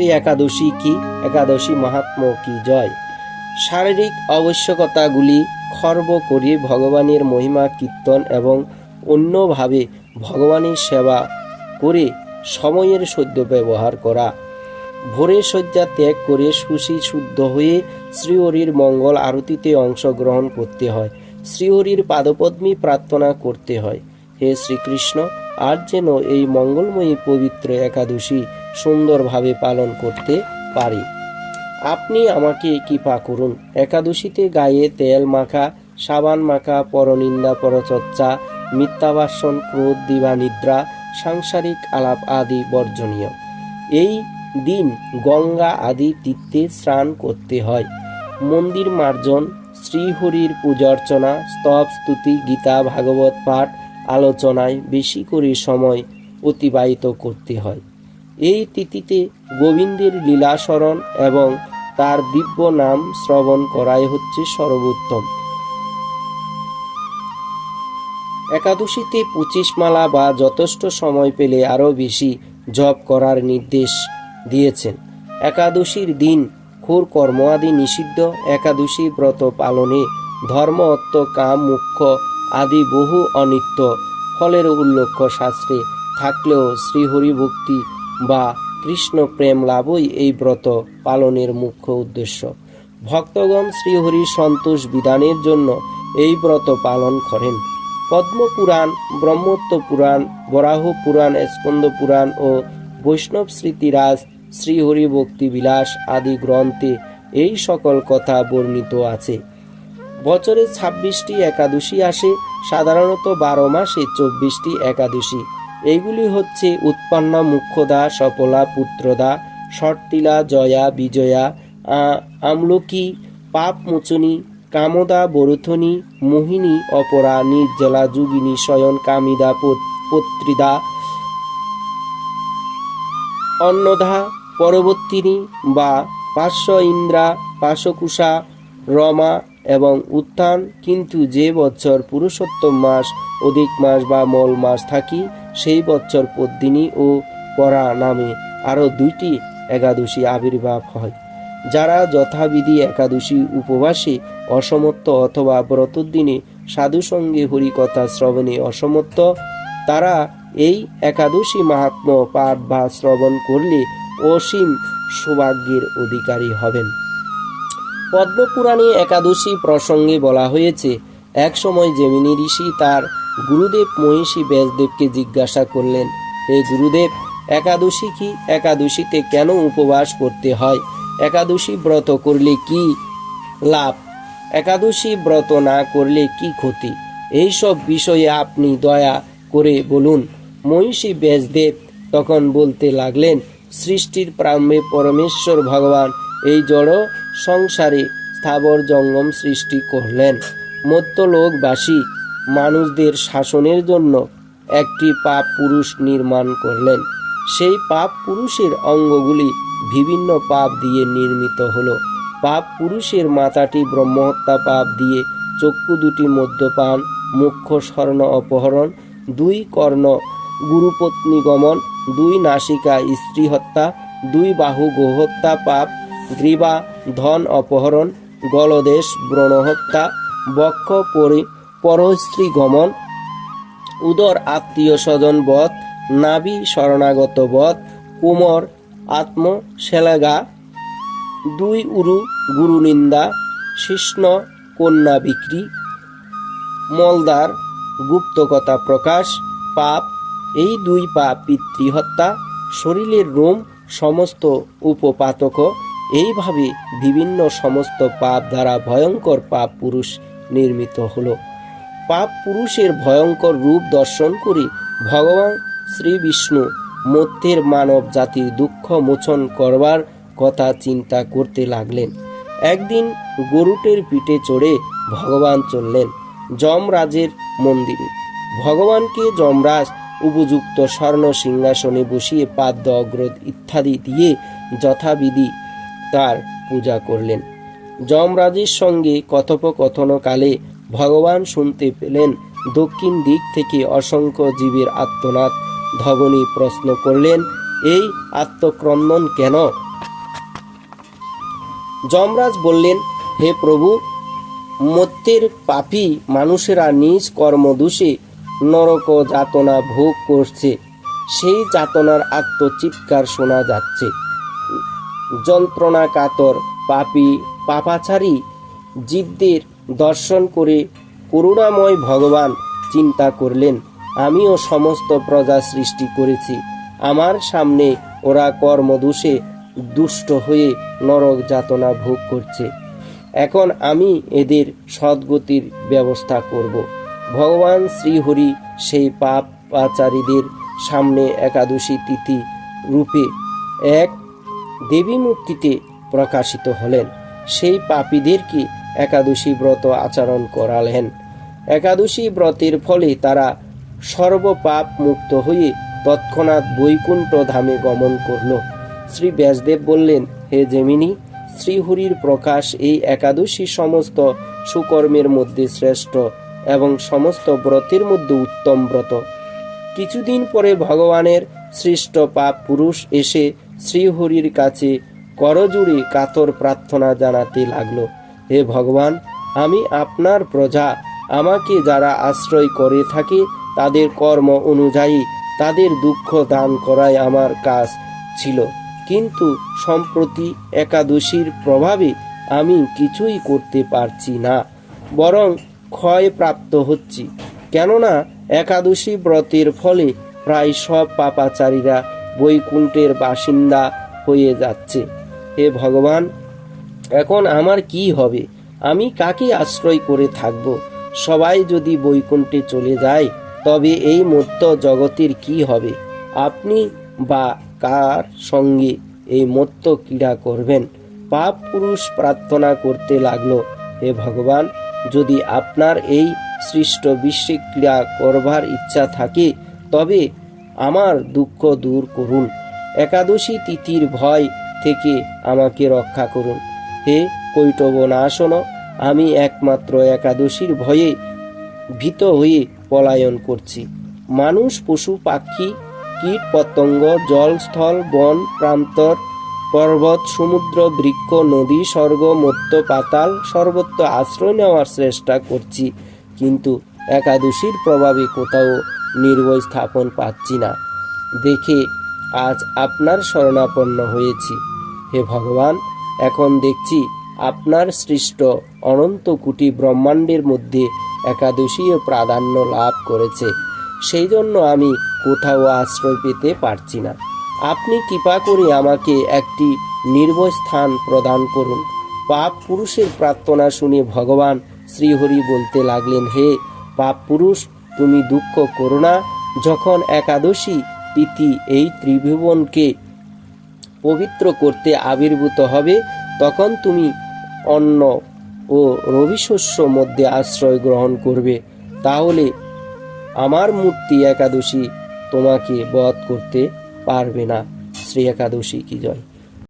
শ্রী একাদশী কি? একাদশী মাহাত্ম কি? জয়। শারীরিক আবশ্যকতাগুলি খর্ব করে ভগবানের মহিমা, কীর্তন এবং অন্যভাবে ভগবানের সেবা করে সময়ের সদ্য ব্যবহার করা। ভোরে শয্যা ত্যাগ করে সুশী শুদ্ধ হয়ে শ্রীহরির মঙ্গল আরতিতে অংশগ্রহণ করতে হয়। শ্রীহরির পাদপদ্মী প্রার্থনা করতে হয়। হে শ্রীকৃষ্ণ, আর যেন এই মঙ্গলময়ী পবিত্র একাদশী সুন্দরভাবে পালন করতে পারি। আপনি আমাকে কৃপা করুন। একাদশীতে গায়ে তেল মাখা, সাবান মাখা, পরনিন্দা, পরচর্চা, মিথ্যাবাসন, ক্রোধ দিবা নিদ্রা সাংসারিক আলাপ আদি বর্জনীয়। এই দিন গঙ্গা আদি তীর্থে স্নান করতে হয়। মন্দির মার্জন, শ্রীহরির পূজার্চনা স্তব স্তুতি, গীতা, ভাগবত পাঠ, আলোচনায় বেশি করে সময় অতিবাহিত করতে হয়। এই তিথিতে গোবিন্দের লীলাসরণ এবং তার দিব্য নাম শ্রবণ করাই হচ্ছে সর্বোত্তম। একাদশীতে পঁচিশ মালা বা যথেষ্ট সময় পেলে আরও বেশি জপ করার নির্দেশ দিয়েছেন। একাদশীর দিন খুর কর্ম আদি নিষিদ্ধ। একাদশী ব্রত পালনে ধর্ম, অর্থ, কাম, মুখ্য আদি বহু অনিত্য। ফলের উল্লেখ শাস্ত্রে থাকলেও শ্রীহরি ভক্তি বা কৃষ্ণ প্রেম লাভই এই ব্রত পালনের মুখ্য উদ্দেশ্য। ভক্তগণ শ্রীহরি সন্তোষ বিধানের জন্য এই ব্রত পালন করেন। পদ্মপুরাণ ব্রহ্মত্ব পুরাণ, বরাহ পুরাণ, স্কন্দ পুরাণ ও বৈষ্ণব স্মৃতিরাজ, শ্রীহরি ভক্তি বিলাস আদি গ্রন্থে এই সকল কথা বর্ণিত আছে। বছরে ছাব্বিশটি একাদশী আসে, সাধারণত বারো মাসে চব্বিশটি একাদশী। এইগুলি হচ্ছে উৎপন্না মুখ্যদা, সফলা, পুত্রদা শর্তিলা জয়া, বিজয়া আমলকি, পাপ মোচনী, কামদা, বরুথনী, মোহিনী, অপরা, নির্জলা, যুগিনী, শয়ন, কামিদা, পত- পত্রিদা অন্নধা পরবর্তিনী বা পার্শ্ব ইন্দ্রা পাশকুষা রমা এবং উত্থান। কিন্তু যে বছর পুরুষোত্তম মাস, অধিক মাস বা মল মাস থাকি সেই বৎসর পদ্মিনী ও পরা নামে আরও দুইটি একাদশী আবির্ভাব হয়। যারা যথাবিধি একাদশী উপবাসে অসমর্থ অথবা ব্রতর দিনে সাধুসঙ্গে হরিকথা শ্রবণে অসমর্থ তারা এই একাদশী মাহাত্ম পাঠ বা শ্রবণ করলে অসীম সৌভাগ্যের অধিকারী হবেন। পদ্মপুরাণে একাদশী প্রসঙ্গে বলা হয়েছে এক সময় জেমিনি ঋষি তার গুরুদেব মহিষী ব্যাসদেবকে জিজ্ঞাসা করলেন, হে গুরুদেব, একাদশী কি? একাদশীতে কেন উপবাস করতে হয়? একাদশী ব্রত করলে কি লাভ? একাদশী ব্রত না করলে কি ক্ষতি? এইসব বিষয়ে আপনি দয়া করে বলুন। মহিষী ব্যাসদেব তখন বলতে লাগলেন, সৃষ্টির প্রারম্ভে পরমেশ্বর ভগবান এই জড় সংসারে স্থাবর জঙ্গম সৃষ্টি করলেন। মধ্যলোকবাসী মানুষদের শাসনের জন্য একটি পাপ পুরুষ নির্মাণ করলেন। সেই পাপ পুরুষের অঙ্গগুলি বিভিন্ন পাপ দিয়ে নির্মিত হলো। পাপ পুরুষের মাথাটি ব্রহ্মহত্যা পাপ দিয়ে চক্ষু দুটি মদ্যপান, মুখ্য স্বর্ণ অপহরণ, দুই কর্ণ গুরুপত্নী গমন, দুই নাসিকা স্ত্রী হত্যা, দুই বাহু গোহত্যা পাপ, গ্রীবা ধন অপহরণ, গলদেশ ব্রণহত্যা, বক্ষ পরি পরস্ত্রী গমন, উদর আত্মীয় স্বজন বধ, নাভি শরণাগত বধ, কোমর আত্ম সেলাগা, দুই উরু গুরু নিন্দা, শিষ্ণ কন্যা বিক্রি মলদার গুপ্তকথা প্রকাশ, পাপ, এই দুই পাপ পিতৃহত্যা, শরীরের রোম সমস্ত উপপাতক, এইভাবে বিভিন্ন সমস্ত পাপ দ্বারা ভয়ঙ্কর পাপ পুরুষ নির্মিত হলো। পাপ পুরুষের ভয়ঙ্কর রূপ দর্শন করে ভগবান শ্রী বিষ্ণু মধ্যের মানব জাতির দুঃখ মোচন করবার কথা চিন্তা করতে লাগলেন। একদিন গরুটের পিঠে চড়ে ভগবান চললেন যমরাজের মন্দিরে। ভগবানকে যমরাজ উপযুক্ত স্বর্ণ সিংহাসনে বসিয়ে পাদ্য, অগ্রদ ইত্যাদি দিয়ে যথাবিধি তার পূজা করলেন। যমরাজের সঙ্গে কথোপকথনকালে ভগবান শুনতে পেলেন। দক্ষিণ দিক থেকে অসংখ্য জীবের আত্মনাদ। ধবনী প্রশ্ন করলেন, এই আত্মক্রন্দন কেন? যমরাজ বললেন, হে প্রভু মত্যের পাপী মানুষেরা নিজ কর্মদোষে নরক যাতনা ভোগ করছে। সেই যাতনার আত্মচিৎকার শোনা যাচ্ছে। যন্ত্রণা কাতর পাপী, পাপাচারী, জীবদের দর্শন করে, করুণাময় ভগবান চিন্তা করলেন, আমিও সমস্ত প্রজা সৃষ্টি করেছি। আমার সামনে ওরা কর্মদোষে দুষ্ট হয়ে নরক যাতনা ভোগ করছে। এখন আমি এদের সদ্গতির ব্যবস্থা করব। ভগবান শ্রীহরি সেই পাপাচারীদের সামনে একাদশী তিথি রূপে এক দেবী মূর্তিতে প্রকাশিত হলেন। সেই পাপীদেরকে একাদশী ব্রত আচরণ করালেন। একাদশী ব্রতের ফলে তারা সর্বপাপ মুক্ত হয়ে তৎক্ষণাৎ বৈকুণ্ঠ ধামে গমন করল। শ্রী ব্যাসদেব বললেন, হে জেমিনী, শ্রীহরির প্রকাশ এই একাদশী সমস্ত সুকর্মের মধ্যে শ্রেষ্ঠ এবং সমস্ত ব্রতের মধ্যে উত্তম ব্রত। কিছুদিন পরে ভগবানের সৃষ্ট পাপ পুরুষ এসে শ্রীহরির কাছে করজুড়ে কাতর প্রার্থনা জানাতে লাগল। হে ভগবান, আমি আপনার প্রজা। আমাকে যারা আশ্রয় করে থাকে, তাদের কর্ম অনুযায়ী তাদের দুঃখ দান করাই আমার কাজ ছিল। কিন্তু সম্প্রতি একাদশীর প্রভাবে আমি কিছুই করতে পারছি না, বরং ক্ষয় প্রাপ্ত হচ্ছি। কেননা একাদশী ব্রতের ফলে প্রায় সব পাপাচারীরা বৈকুণ্ঠের বাসিন্দা হয়ে যাচ্ছে। হে ভগবান এখন আমার কি হবে? আমি কাকে আশ্রয় করে থাকব? সবাই যদি বৈকুণ্ঠে চলে যায়, তবে এই মত্ত জগতের কি হবে? আপনি বা কার সঙ্গে এই মত্ত ক্রীড়া করবেন? পাপ পুরুষ প্রার্থনা করতে লাগল, হে ভগবান! যদি আপনার এই সৃষ্ট বিশ্বে ক্রীড়া করবার ইচ্ছা থাকে, তবে আমার দুঃখ দূর করুন। একাদশী তিথির ভয় থেকে আমাকে রক্ষা করুন। হে কৈটব না শোনো আমি একমাত্র একাদশীর ভয়ে ভীত হয়ে পলায়ন করছি। মানুষ, পশু, পাখি, কীট, পতঙ্গ জল স্থল বন, প্রান্তর, পর্বত, সমুদ্র, বৃক্ষ, নদী, স্বর্গ মত্য পাতাল সর্বত্র আশ্রয় নেওয়ার চেষ্টা করছি, কিন্তু একাদশীর প্রভাবে কোথাও নির্ভয় স্থাপন পাচ্ছি না। দেখে আজ আপনার শরণাপন্ন হয়েছি। হে ভগবান এখন দেখছি আপনার সৃষ্ট অনন্ত কোটি ব্রহ্মাণ্ডের মধ্যে একাদশীও প্রাধান্য লাভ করেছে। সেই জন্য আমি কোথাও আশ্রয় পেতে পারছি না। আপনি কৃপা করে আমাকে একটি নির্ভয় স্থান প্রদান করুন। পাপ পুরুষের প্রার্থনা শুনে ভগবান শ্রীহরি বলতে লাগলেন, হে পাপ পুরুষ, তুমি দুঃখ করো না। যখন একাদশী তিথি এই ত্রিভুবনকে পবিত্র করতে আবির্ভূত হবে, তখন তুমি অন্ন ও রবিশস্য মধ্যে আশ্রয় গ্রহণ করবে। তাহলে আমার মূর্তি একাদশী তোমাকে বধ করতে পারবে না। শ্রী একাদশী কি জয়।